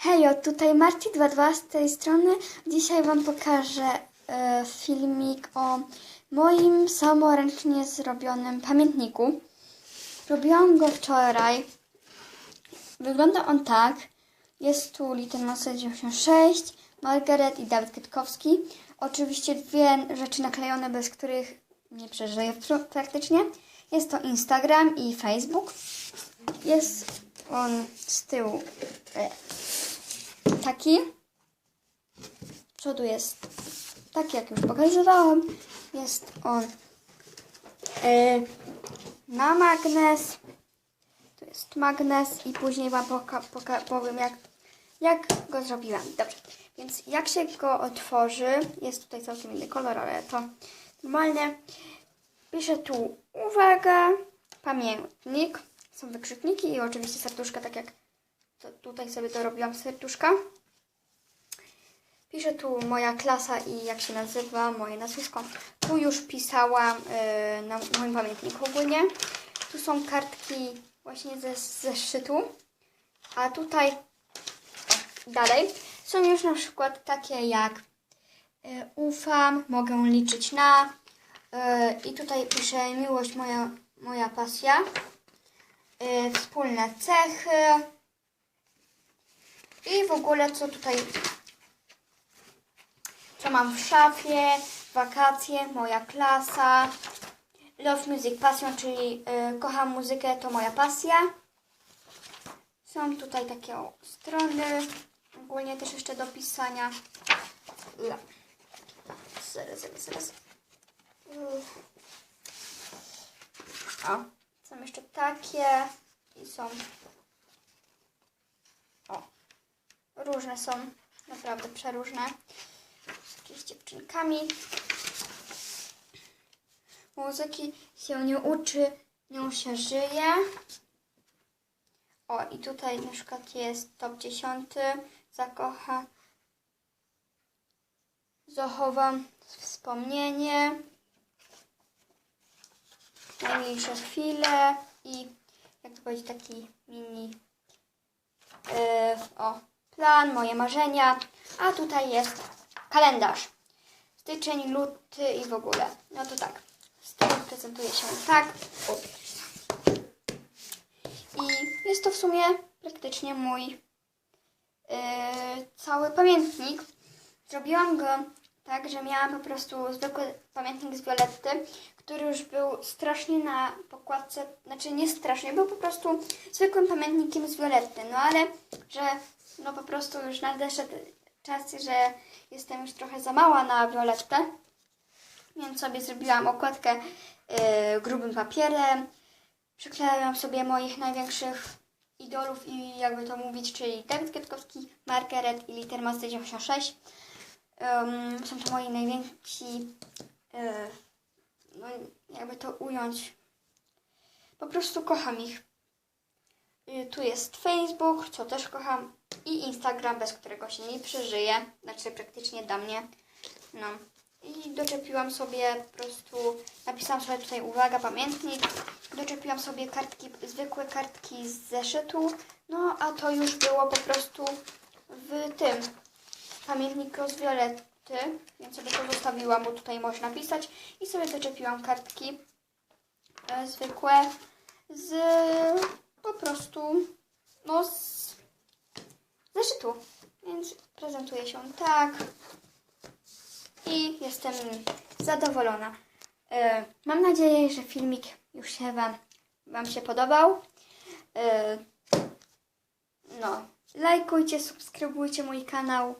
Hejo, tutaj Marci22 z tej strony. Dzisiaj Wam pokażę e, filmik o moim samoręcznie zrobionym pamiętniku. Robiłam go wczoraj. Wygląda on tak. Jest tu Liternose 96, Margaret i Dawid Kwiatkowski. Oczywiście dwie rzeczy naklejone, bez których nie przeżyję pr- praktycznie. Jest to Instagram i Facebook. Jest on z tyłu e, taki. Z przodu jest taki, jak już pokazywałam. Jest on e, na magnes. Tu jest magnes i później Wam poka- poka- powiem, jak, jak go zrobiłam. Dobrze, więc jak się go otworzy, jest tutaj całkiem inny kolor, ale to normalnie. Piszę tu uwaga, pamiętnik, są wykrzykniki i oczywiście serduszka, tak jak to tutaj sobie to robiłam serduszka. Piszę tu moja klasa i jak się nazywa, moje nazwisko. Tu już pisałam y, na moim pamiętniku ogólnie. Tu są kartki właśnie ze ze zeszytu. A tutaj dalej są już na przykład takie jak y, ufam, mogę liczyć na. y, I tutaj piszę miłość moja, moja pasja. y, wspólne cechy. I w ogóle co tutaj mam w szafie, wakacje, moja klasa, love music passion, czyli y, kocham muzykę, to moja pasja. Są tutaj takie strony, ogólnie też jeszcze do pisania. La. Zaraz, zaraz, zaraz. O, są jeszcze takie i są o, różne są, naprawdę przeróżne z dziewczynkami. Muzyki się nie uczy, nią się żyje. O, i tutaj na przykład jest top 10. Zakocha. Zachowam wspomnienie. Najmniejsze chwile i jak to powiedzieć, taki mini yy, o, plan, moje marzenia. A tutaj jest kalendarz. Styczeń, luty i w ogóle. No to tak. Styczeń prezentuje się tak. I jest to w sumie praktycznie mój yy, cały pamiętnik. Zrobiłam go tak, że miałam po prostu zwykły pamiętnik z Violetty, który już był strasznie na pokładce, znaczy nie strasznie, był po prostu zwykłym pamiętnikiem z Violetty, no ale że no po prostu już nadeszedł czas, że jestem już trochę za mała na Violettę, więc sobie zrobiłam okładkę yy, grubym papierem, przyklejałam sobie moich największych idolów i jakby to mówić, czyli Dawid Kwiatkowski, Margaret i Litermaster 96. Um, są to moi najwięksi, yy, no jakby to ująć, po prostu kocham ich. Yy, tu jest Facebook, co też kocham, i Instagram, bez którego się nie przeżyje, znaczy praktycznie dla mnie. No. I doczepiłam sobie po prostu, napisałam sobie tutaj uwaga, pamiętnik, doczepiłam sobie kartki, zwykłe kartki z zeszytu, no a to już było po prostu w tym. Pamiętniku z Violetty, więc sobie to zostawiłam, bo tutaj można pisać. I sobie doczepiłam kartki e, zwykłe z po prostu no z zeszytu. Więc prezentuje się tak. I jestem zadowolona. E, mam nadzieję, że filmik już się Wam, wam się podobał. E, no, lajkujcie, subskrybujcie mój kanał.